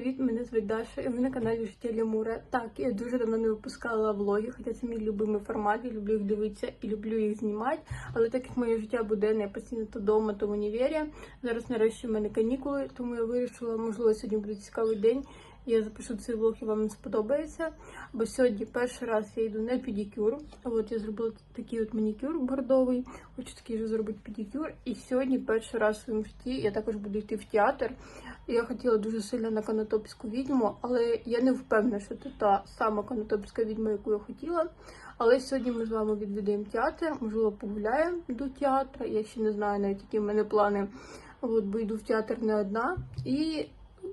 привіт! Мене звуть Даша, і ви на каналі Життя Лямура. Так, я дуже давно не випускала влоги, хоча це мій любимий формат, я люблю їх дивитися і люблю їх знімати. Але так як моє життя буденне, я постійно то вдома, то в універі. Зараз нарешті в мене канікули, тому я вирішила, можливо, сьогодні буде цікавий день. Я запишу цей влог і вам не сподобається. Бо сьогодні перший раз я йду на педикюр. От я зробила такий от манікюр бордовий. Хочу такий же зробити педикюр. І сьогодні перший раз в своєму житті я також буду йти в театр. Я хотіла дуже сильно на канатопську відьму, але я не впевнена, що це та сама канатопська відьма, яку я хотіла. Але сьогодні ми з вами відвідаємо театр, можливо, погуляємо до театру. Я ще не знаю навіть, які в мене плани. От, бо йду в театр не одна. І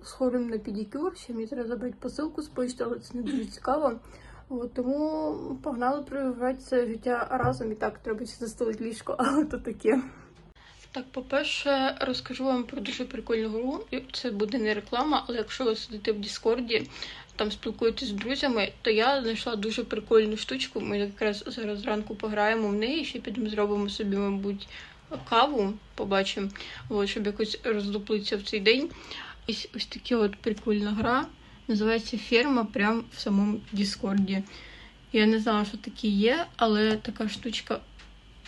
сходимо на педикюр. Ще мені треба забрати посилку з почти, але це не дуже цікаво. От, тому погнали проявляти це життя разом. І так, треба ще застелити ліжко, але то таке. Так, по-перше, розкажу вам про дуже прикольну гру. Це буде не реклама, але якщо ви сидите в Діскорді, там спілкуєтесь з друзями, то я знайшла дуже прикольну штучку. Ми якраз зараз зранку пограємо в неї, ще підемо зробимо собі, мабуть, каву, побачимо, от, щоб якось роздуплитися в цей день. Ось ось така от прикольна гра. Називається Ферма прямо в самому Діскорді. Я не знала, що таке є, але така штучка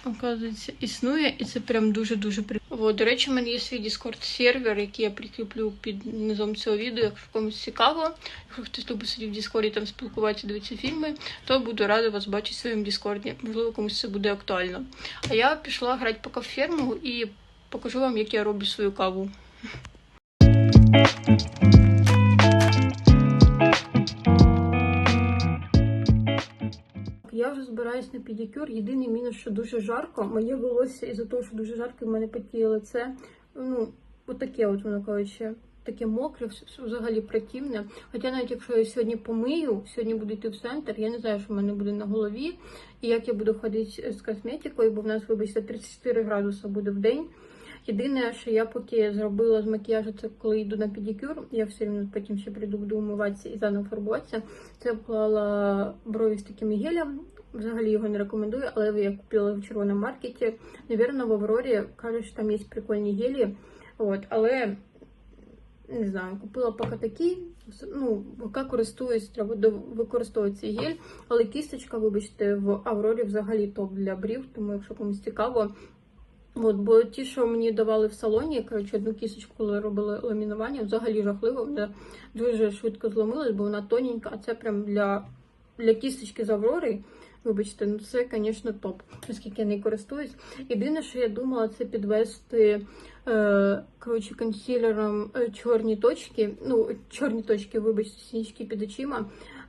оказується, існує, і це прям дуже-дуже прикольно. До речі, в мене є свій Discord сервер, який я прикріплю під низом цього відео. Якщо комусь цікаво, якщо хтось любить сидіти в Discord, там спілкуватися, дивитися фільми, то буду рада вас бачити в своєму Discord. Можливо, комусь це буде актуально. А я пішла грати поки в ферму і покажу вам, як я роблю свою каву. Я вже збираюсь на педикюр. Єдиний мінус, що дуже жарко. Моє волосся із-за того, що дуже жарко, в мене потіє лице. Ну, отаке от воно коротше, таке мокре, взагалі противне. Хоча навіть якщо я сьогодні помию, сьогодні буду йти в центр, я не знаю, що в мене буде на голові, і як я буду ходити з косметикою, бо в нас, вибачте, 34 градуси буде в день. Єдине, що я поки зробила з макіяжу, це коли йду на педикюр, я все одно потім ще прийду, буду умиватися і заново фарбуватися. Це вклала брові з таким гелем. Взагалі його не рекомендую, але я купила в червоному маркеті. Навірно, в Аврорі кажуть, що там є прикольні гелі. От, але не знаю, купила поки такі. Ну, поки користуюсь, треба використовувати цей гель. Але кісточка, вибачте, в Аврорі взагалі топ для брів, тому якщо комусь цікаво. От, бо ті, що мені давали в салоні, коротше, одну кісточку, коли робили ламінування, взагалі жахливо. Вона дуже швидко зломилась, бо вона тоненька, а це прям для, для кісточки з Аврори. Вибачте, ну це, звісно, топ, оскільки я не користуюсь. Єдине, що я думала, це підвести е, коротше, консилером е, чорні точки. Ну, чорні точки, вибачте, сінічки під очима.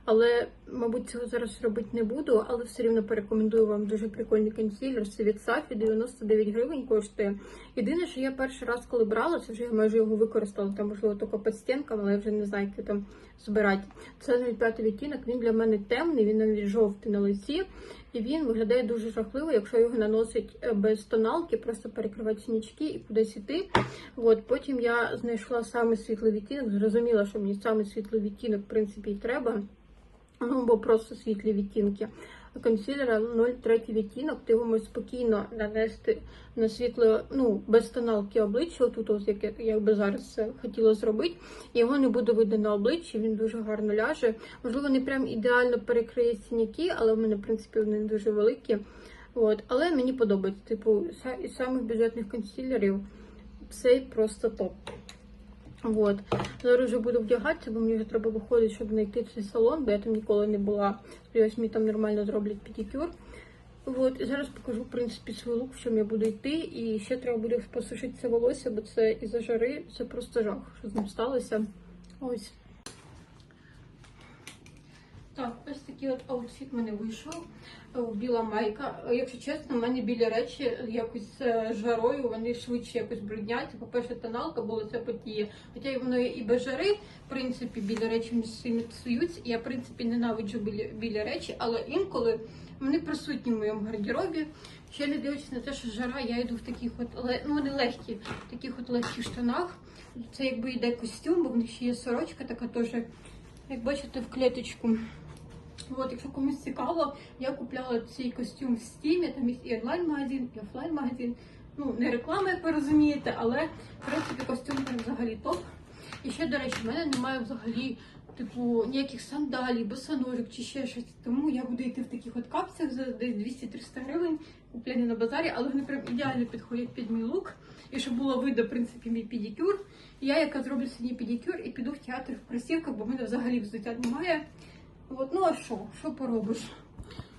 Але, мабуть, цього зараз робити не буду, але все рівно порекомендую вам дуже прикольний консилер. Це від Сафі 99 гривень коштує. Єдине, що я перший раз, коли брала, це вже я майже його використала, там, можливо, тільки під стінками, але я вже не знаю, як там збирати. Це 05 відтінок, він для мене темний, він навіть жовтий на лиці. І він виглядає дуже жахливо, якщо його наносить е, без тоналки, просто перекривати синячки і кудись іти. От, потім я знайшла саме світлий відтінок, зрозуміла, що мені саме світлий відтінок, в принципі, і треба. Ну, бо просто світлі відтінки. Консилера 0,3 відтінок, ти можеш спокійно нанести на світло, ну, без тоналки обличчя, отут, ось, як, я- би зараз хотіла зробити. Його не буде видно на обличчі, він дуже гарно ляже. Можливо, не прям ідеально перекриє синяки, але в мене, в принципі, вони дуже великі. От. Але мені подобається. Типу, із самих бюджетних консилерів цей просто топ. Вот. Зараз вже буду вдягатися, бо мені вже треба виходити, щоб знайти цей салон, бо я там ніколи не була. Сподіваюсь, мені там нормально зроблять педикюр. Вот. І зараз покажу, в принципі, свій лук, в чому я буду йти. І ще треба буде посушити це волосся, бо це із-за жари, це просто жах, що з ним сталося. Ось. Так, ось такий от аутфіт мене вийшов. Е, Біла майка. Е, Якщо чесно, в мене білі речі якось з жарою, вони швидше якось брудняться. По-перше, тоналка, бо це потіє. Хоча воно і без жари, в принципі, білі речі між сильно псуються. Я, в принципі, ненавиджу білі, білі речі, але інколи вони присутні в моєму гардеробі. Ще не дивлячись на те, що жара, я йду в таких от ну вони легкі, в таких от легких штанах. Це якби йде костюм, бо в них ще є сорочка, така теж, як бачите, в клеточку. От, якщо комусь цікаво, я купляла цей костюм в стімі, там є і онлайн-магазин, і офлайн-магазин. Ну, не реклама, як ви розумієте, але в принципі костюм там взагалі топ. І ще, до речі, в мене немає взагалі. Типу, ніяких сандалій, босоножок чи ще щось. Тому я буду йти в таких от капцях за десь 200-300 гривень, куплені на базарі, але вони прям ідеально підходять під мій лук. І щоб було видно, в принципі, мій педикюр. Я яка зроблю сьогодні педикюр і піду в театр в кросівках, бо в мене взагалі взуття немає. От, ну а що? Що поробиш?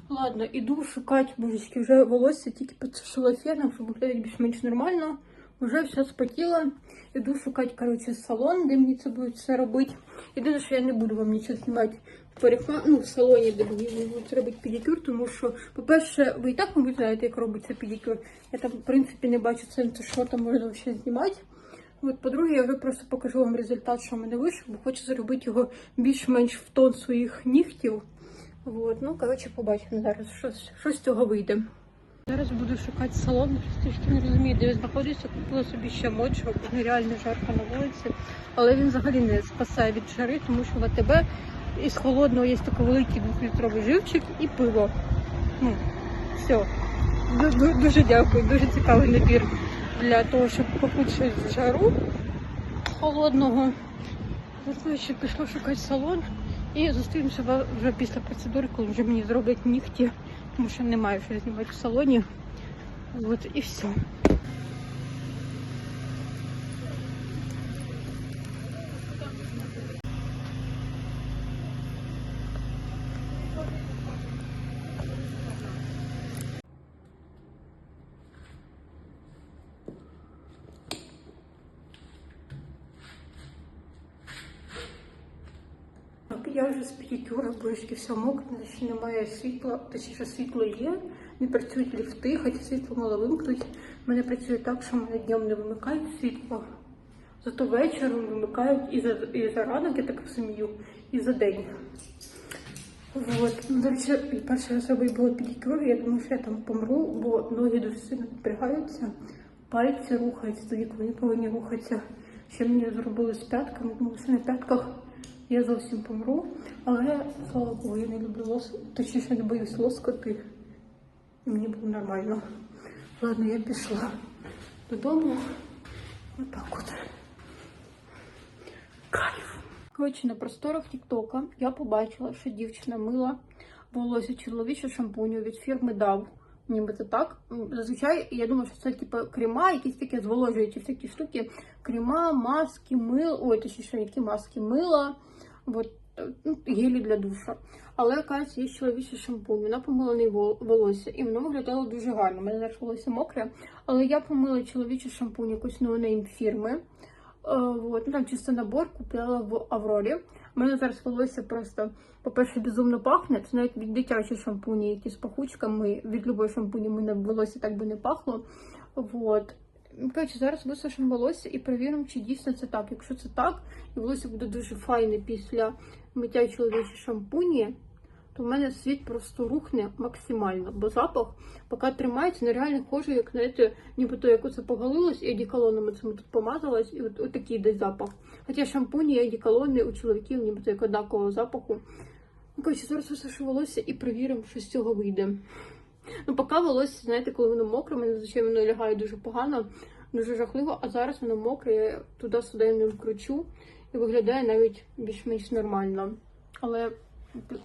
Ладно, іду шукати, божечки, вже волосся тільки підсушила феном, щоб виглядати більш-менш нормально. Вже все спотіла. Іду шукати, коротше, салон, де мені це буде все робити. Єдине, що я не буду вам нічого знімати в парикма... ну, в салоні, де мені будуть робити педикюр, тому що, по-перше, ви і так, мабуть, знаєте, як робиться педикюр. Я там, в принципі, не бачу сенсу, що там можна ще знімати. От, по-друге, я вже просто покажу вам результат, що в мене вийшло, бо хочу зробити його більш-менш в тон своїх нігтів. От, ну, коротше, побачимо зараз, що, що з цього вийде. Зараз буду шукати салон, трішки не розумію, де я знаходжуся. Купила собі ще моджо, бо нереально жарко на вулиці. Але він взагалі не спасає від жари, тому що в АТБ із холодного є такий великий двохлітровий живчик і пиво. Ну, все. Ду- ду- Дуже дякую, дуже цікавий набір для того, щоб попити жару холодного. Ще пішла шукати салон і зустрінемося вже після процедури, коли вже мені зроблять нігті, тому що немає що знімати в салоні. От і все. Так, я вже з педикюра, близько все мокре, ще немає світла, точніше світло є, не працюють ліфти, хоча світло мало вимкнуть. У мене працює так, що мене днем не вимикають світло. Зато вечором вимикають і за, і за ранок, я так розумію, і за день. Вот. Ну, до речі, перший раз робити було педикюр, я думаю, що я там помру, бо ноги дуже сильно напрягаються, пальці рухаються, тоді коли не повинні рухатися. Ще мені зробили з п'ятками, тому що на п'ятках я зовсім помру. Але слава Богу, я не люблю лос, точніше не боюсь лоскоти. І мені було нормально. Ладно, я пішла додому. Отак от. Кайф. Коротше, на просторах Тіктока я побачила, що дівчина мила волосся чоловіче шампуню від фірми DAV. Ніби це так. Зазвичай я думаю, що це типу крема, якісь такі зволожуючі всякі штуки. Крема, маски, мил, ой, точніше, які маски, мила, от, е, ну, гелі для душа. Але кажуть, є чоловічий шампунь, вона помила не волосся, і воно виглядало дуже гарно. У мене зараз волосся мокре, але я помила чоловічий шампунь якусь ноунейм фірми. Е, Вот. Ну, там чисто набор купила в Аврорі. У мене зараз волосся просто, по-перше, безумно пахне. Це навіть від дитячі шампуні, які з пахучками, від любої шампуні мене волосся так би не пахло. Вот. Коротше, зараз висушимо волосся і перевіримо, чи дійсно це так. Якщо це так, і волосся буде дуже файне після миття чоловічі шампуні, то в мене світ просто рухне максимально, бо запах, поки тримається, нереально хоже, як знаєте, нібито як оце поголилось, і одіколоном цим тут помазалась, і от, от такий десь запах. Хоча шампуні і одіколони у чоловіків нібито як однакового запаху. Ну, зараз висушу волосся і перевіримо, що з цього вийде. Ну, поки волосся, знаєте, коли воно мокре, мене зазвичай воно лягає дуже погано, дуже жахливо, а зараз воно мокре, я туди-сюди ним кручу і виглядає навіть більш-менш нормально. Але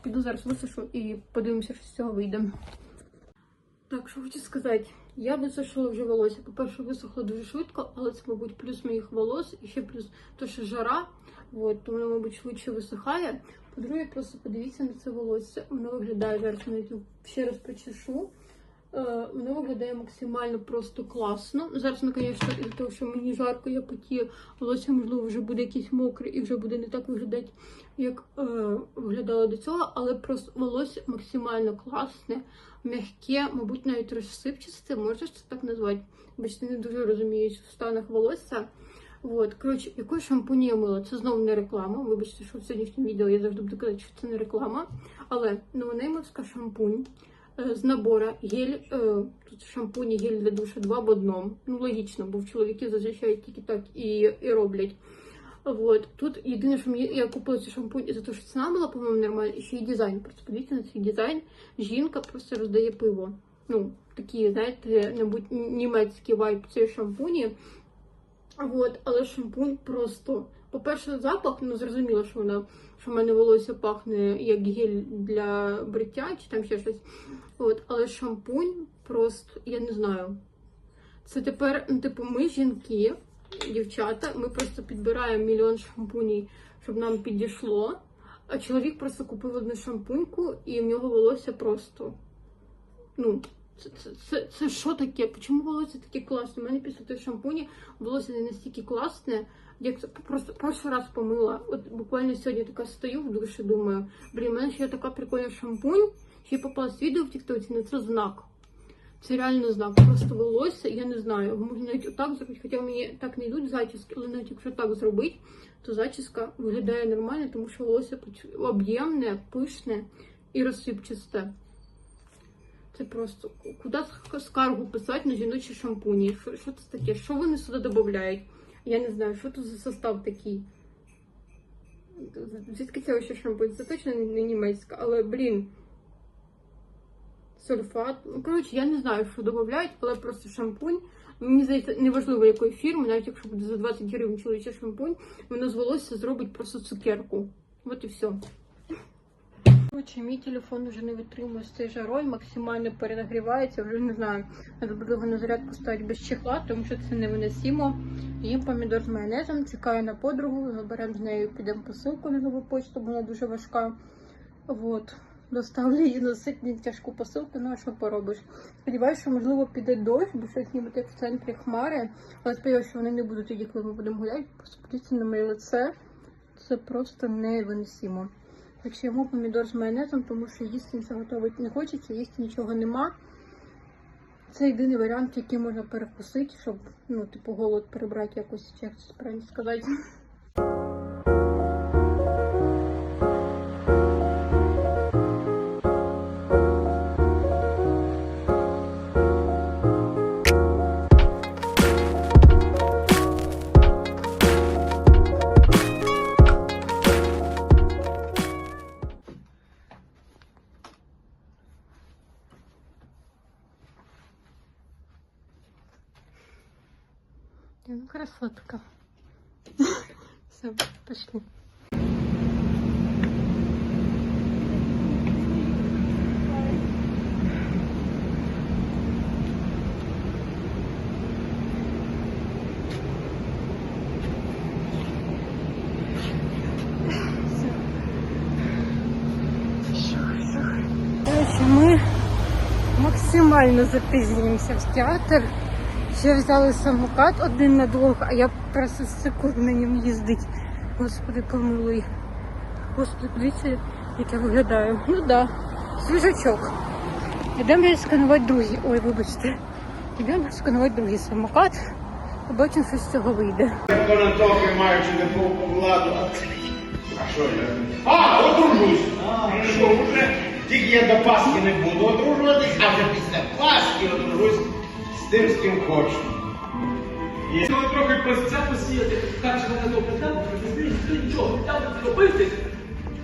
піду зараз висушу і подивимося, що з цього вийде. Так, що хочу сказати, я висушила вже волосся. По-перше, висохло дуже швидко, але це, мабуть, плюс моїх волос і ще плюс то, що жара. От, тому, воно, мабуть, швидше висихає. По-друге, просто подивіться на це волосся. Воно виглядає зараз, навіть ще раз причешу. Е, Воно виглядає максимально просто класно. Зараз, ну, звісно, із-за того, що мені жарко, я потію, волосся, можливо, вже буде якесь мокре і вже буде не так виглядати, як е, виглядало до цього, але просто волосся максимально класне, м'яке, мабуть, навіть розсипчасте, можеш це так назвати. Бачите, не дуже розуміють в станах волосся. От, коротше, якою шампуні я мила? Це знову не реклама. Вибачте, що в сьогоднішньому відео я завжди буду казати, що це не реклама. Але новонеймовська шампунь е, з набора гель, е, тут шампунь і гель для душа два в одному. Ну, логічно, бо в чоловіків зазвичай тільки так і, і роблять. Вот. Тут єдине, що мені я купила цей шампунь із-за того, що ціна була, по-моєму, нормальна, і ще й дизайн. Просто подивіться на цей дизайн. Жінка просто роздає пиво. Ну, такі, знаєте, німецький вайб цієї шампуні. Вот, але шампунь просто По-перше, запах, ну зрозуміло, що вона що в мене волосся пахне як гель для бриття чи там ще щось. От, але шампунь просто я не знаю. Це тепер, ну, типу, ми жінки, дівчата, ми просто підбираємо мільйон шампунів, щоб нам підійшло. А чоловік просто купив одну шампуньку, і в нього волосся просто. Ну, це, це, це, це що таке? Чому волосся таке класне? У мене після того шампуні волосся не настільки класне, як це просто перший раз помила. От буквально сьогодні така стою в душі, думаю, блін, у мене ще така прикольна шампунь, ще попалось відео в Тіктоці, ну це знак. Це реально знак. Просто волосся, я не знаю. Можна навіть отак зробити, хоча мені так не йдуть зачіски, але навіть якщо так зробити, то зачіска виглядає нормально, тому що волосся об'ємне, пишне і розсипчасте. Це просто куди скаргу писати на жіночі шампуні? Що, що це таке? Що вони сюди додають? Я не знаю, що тут за состав такий. Звідки це ще шампунь? Це точно не німецька, але блін. Сульфат. Ну, коротше, я не знаю, що додають, але просто шампунь. Мені здається, неважливо якої фірми, навіть якщо буде за 20 гривень чоловічий шампунь, воно з волосся зробить просто цукерку. От і все. Коротше, мій телефон вже не витримує з цією жарою, максимально перенагрівається, вже не знаю, треба буде його на зарядку ставити без чехла, тому що це невиносимо. Їм помідор з майонезом, чекаю на подругу, заберемо з нею, підемо посилку на нову почту, бо вона дуже важка. Вот. Доставлю її носить не тяжку посилку, ну а що поробиш. Сподіваюся, що можливо піде дощ, бо щось ніби як в центрі хмари. Але сподіваюся, що вони не будуть тоді, коли ми будемо гуляти. Посмотрите на моє лице. Це просто невиносимо. Хоч йому помідор з майонезом, тому що їсти нічого готувати не хочеться, їсти нічого нема. Це єдиний варіант, який можна перекусити, щоб ну, типу, голод перебрати якось, як це правильно сказати. Красотка. Все, пошли. Короче, ми максимально запізнюємося в театр. Ще взяли самокат один на двох, а я просто секунд на ньому їздить. Господи, помилуй. Господи, подивіться, як я виглядаю. Ну так, да, свіжачок. Йдемо сканувати другий. Ой, вибачте. Йдемо сканувати другий самокат. Побачимо, що з цього вийде. Маючи владу. А що я? А, одружусь! Що вже? Тільки я до Пасхи не буду одружуватись, а вже після Пасхи одружусь тим, з ким хочу. І... Коли трохи косця посіяти, так що мене добре там, ти нічого, там робити.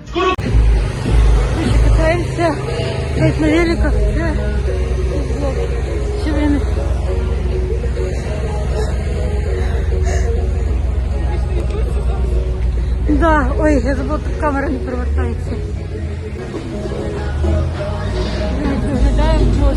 Скоро катаемся на великах. Да. Все время. Да, ой, я забыла, тут камера не провертається. Блядь, Виглядаємо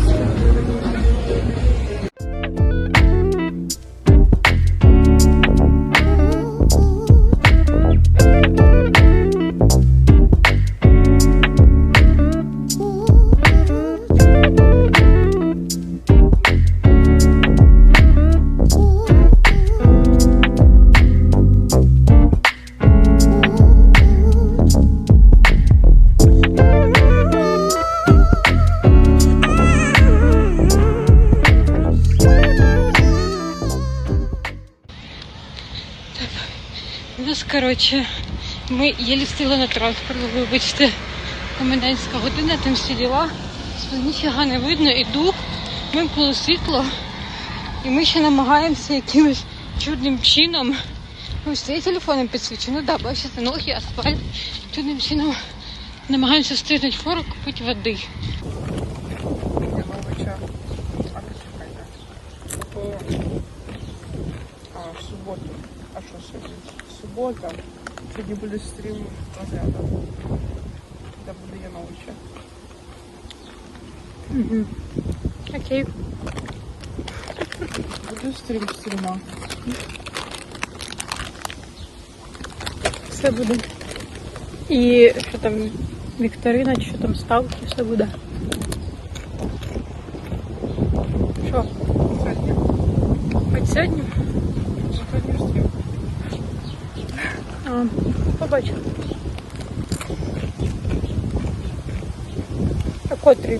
ми єлі встигли на транспорт, вибачте, комендантська година, там всі діла. Ніфіга не видно, іду, вимкнуло світло, і ми ще намагаємося якимось чудним чином. Ось це я телефоном підсвічу. Ну да, бачите, ноги, асфальт. Чудним чином намагаємося встигнути фору, купити води. А що сьогодні? Субота. Сьогодні буде стрім розряду. Де буде Яновича. Угу. Окей. Буде стрім стріма. Все буде. І що там, вікторина, чи що там ставки, все буде. Що? Сьогодні. Хоч сьогодні? Сьогодні стрім. А, побачу. А котрий?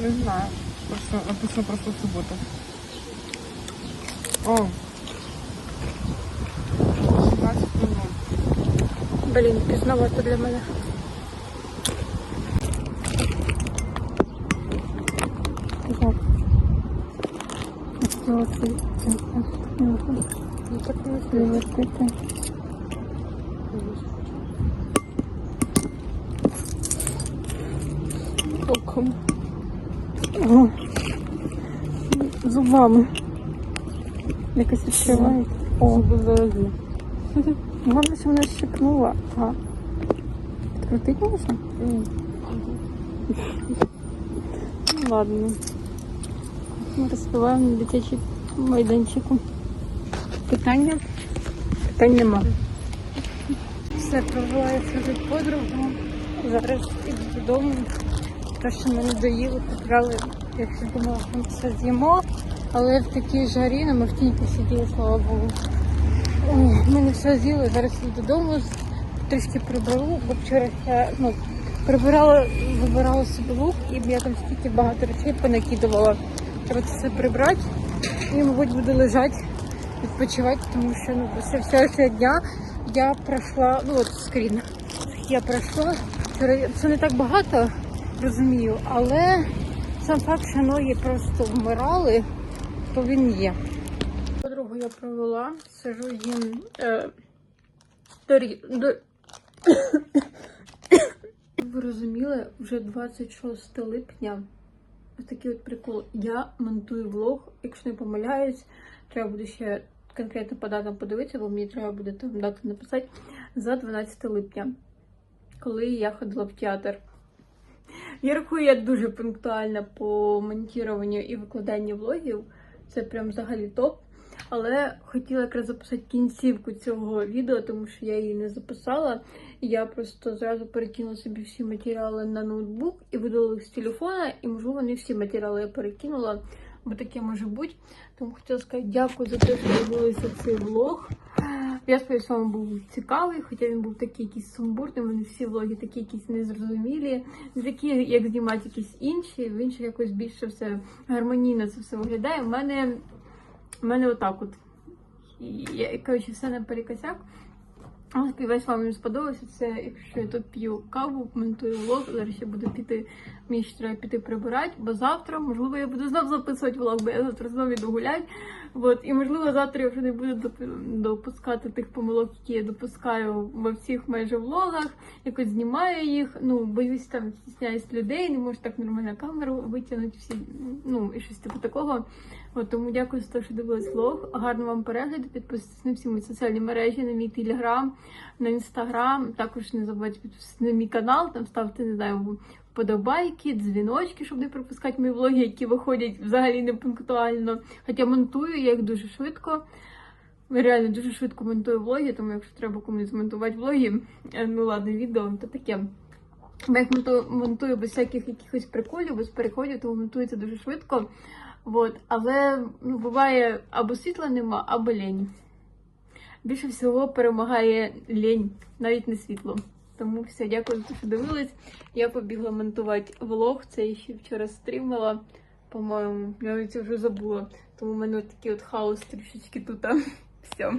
Не знаю. Просто написано просто субота. О. 17 минут. Блін, пізновато для мене. Зубами. Якось відкривають. О, Безлозі. головне, що вона. А відкрутити можна? Ну, Ладно. Ми розпиваємо на дитячий майданчику. Питання? Питань нема. Все, провела я свою подругу. Зараз іду додому. Те, що ми не доїли, поправили. Я думала, ми все з'їмо. Але в такій жарі на ми в сиділи, слава Богу. Ой, Ми не все з'їли, зараз іду додому, трішки приберу, бо вчора я ну, прибирала, вибирала собі лук, і я там стільки багато речей понакидувала. Треба все прибрати. І, мабуть, буду лежати, відпочивати, тому що ну, все, все цього дня я пройшла, ну от скрін. Я пройшла. Це не так багато, розумію, але сам факт, що ноги просто вмирали, то він є. Подругу я провела, сижу їм е, дорі, до... Ви розуміли, вже 26 липня. Ось такий от прикол. Я монтую влог, якщо не помиляюсь, треба буде ще конкретно по датам подивитися, бо мені треба буде там дату написати за 12 липня, коли я ходила в театр. Я рахую, я дуже пунктуальна по монтуванню і викладанню влогів. Це прям взагалі топ. Але хотіла якраз записати кінцівку цього відео, тому що я її не записала. Я просто зразу перекинула собі всі матеріали на ноутбук і видалила їх з телефона, і можливо не всі матеріали я перекинула, бо таке може бути. Тому хотіла сказати дякую за те, що дивилися цей влог. Я сподіваюся, вам був цікавий, хоча він був такий якийсь сумбурний. Мене всі влоги такі якісь незрозумілі, не такі, як знімати якісь інші, в інших якось більше все гармонійно це все виглядає. У мене, у мене отак от. Я, коротше, все наперекосяк. Але сподіваюсь, вам він сподобався. Це якщо я тут п'ю каву, коментую влог. Зараз ще буду піти. Мені ще треба піти прибирати, бо завтра, можливо, я буду знов записувати влог, бо я завтра знову йду гуляти. От, і можливо, завтра я вже не буду допускати тих помилок, які я допускаю во всіх майже влогах. Якось знімаю їх. Ну, боюсь там стісняюсь людей, не можу так нормально камеру витягнути всі. Ну і щось типу такого. От, тому дякую за те, що дивились влог. Гарно вам перегляду. Підписуйтесь на всі мої соціальні мережі, на мій телеграм, на інстаграм. Також не забувайте підписатися на мій канал, там ставте, не знаю, вподобайки, дзвіночки, щоб не пропускати мої влоги, які виходять взагалі не пунктуально. Хоча монтую я їх дуже швидко. Реально дуже швидко монтую влоги, тому якщо треба комусь змонтувати влоги, е, ну ладно, відео, то таке. Я їх монтую, без всяких якихось приколів, без переходів, тому монтується дуже швидко. Вот. Але ну, буває або світла нема, або лінь. Більше всього перемагає лінь, навіть не світло. Тому все, дякую що дивились. Я побігла монтувати влог. Це я ще вчора стрімила. По-моєму, я навіть вже забула. Тому в мене такий от хаос трішечки тут. Все.